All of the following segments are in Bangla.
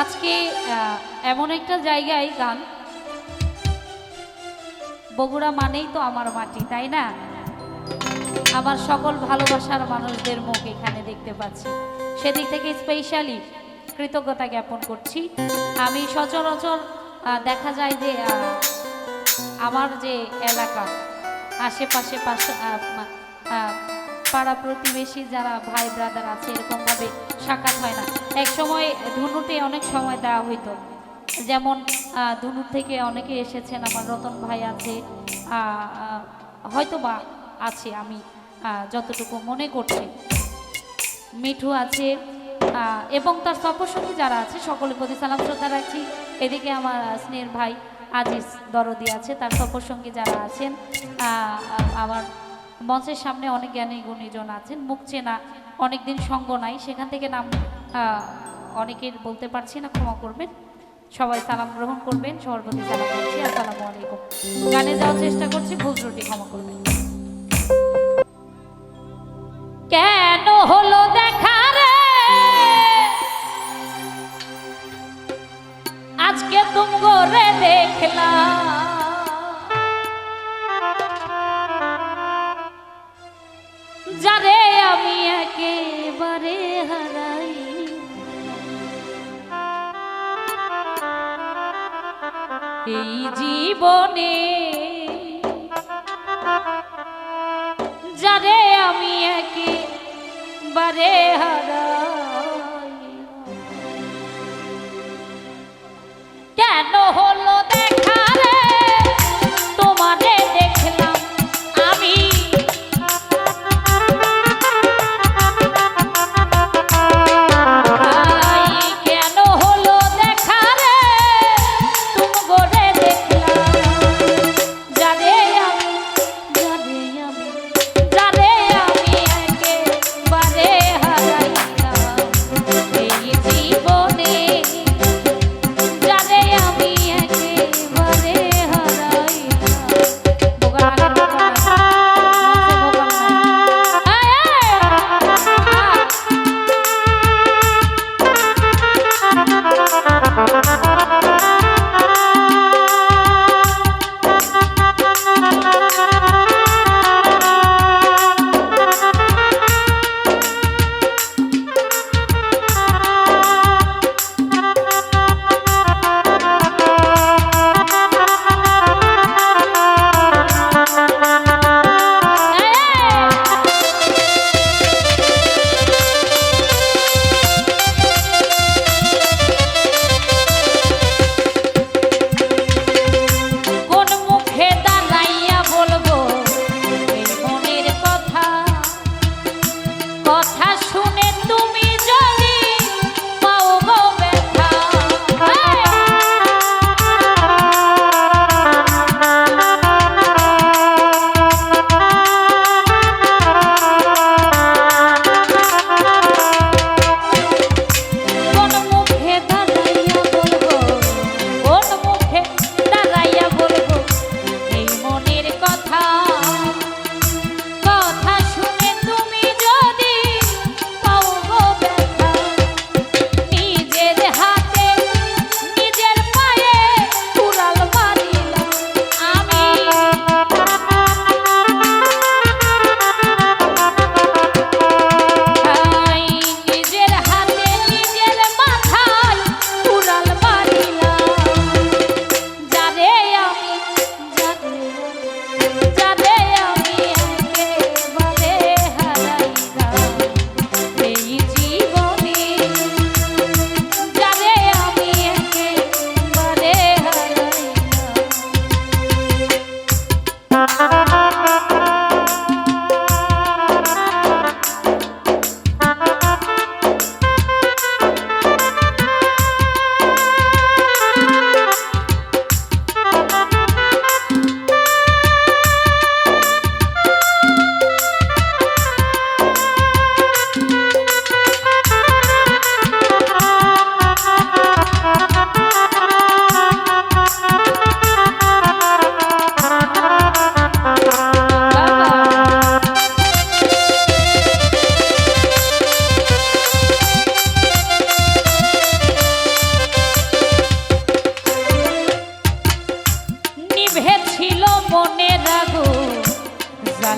আজকে এমন একটা জায়গায় গান। বগুড়া মানেই তো আমার মাটি, তাই না? আমার সকল ভালোবাসার মানুষদের মুখ এখানে দেখতে পাচ্ছি। সেদিক থেকে স্পেশালি কৃতজ্ঞতা জ্ঞাপন করছি। আমি সচরাচর দেখা যায় যে আমার যে এলাকা, আশেপাশে পাশে পাড়া প্রতিবেশী যারা ভাই ব্রাদার আছে, এরকমভাবে সাক্ষাৎ হয় না। এক সময় ধুনুতে অনেক সময় দেওয়া হইতো। যেমন ধুনুর থেকে অনেকে এসেছেন, আমার রতন ভাই আছে হয়তো বা আছে আমি যতটুকু মনে করছি। মিঠু আছে এবং তার সফরসঙ্গী যারা আছে, সকলের প্রতি সালাম শ্রদ্ধা রাখছি। এদিকে আমার স্নেহের ভাই আজিজ দরদি আছে, তার সফরসঙ্গী যারা আছেন আমার মঞ্চের সামনে অনেক জ্ঞানী গুণীজন আছেন। মুখ চেনা অনেকদিন সঙ্গ নাই। সেখান থেকে নাম অনেকের বলতে পারছি না, ক্ষমা করবেন। সবাই সালাম গ্রহণ করবেন। সবার প্রতি সালাম করছি আসসালামু আলাইকুম। গানে যাওয়ার চেষ্টা করছি, ভুল ত্রুটি ক্ষমা করবেন। এই জীবনে যারে আমি একেবারে হারাই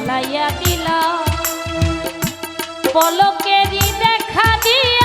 জ্বালাইয়া দিলা। পলকেরি দেখা দিয়া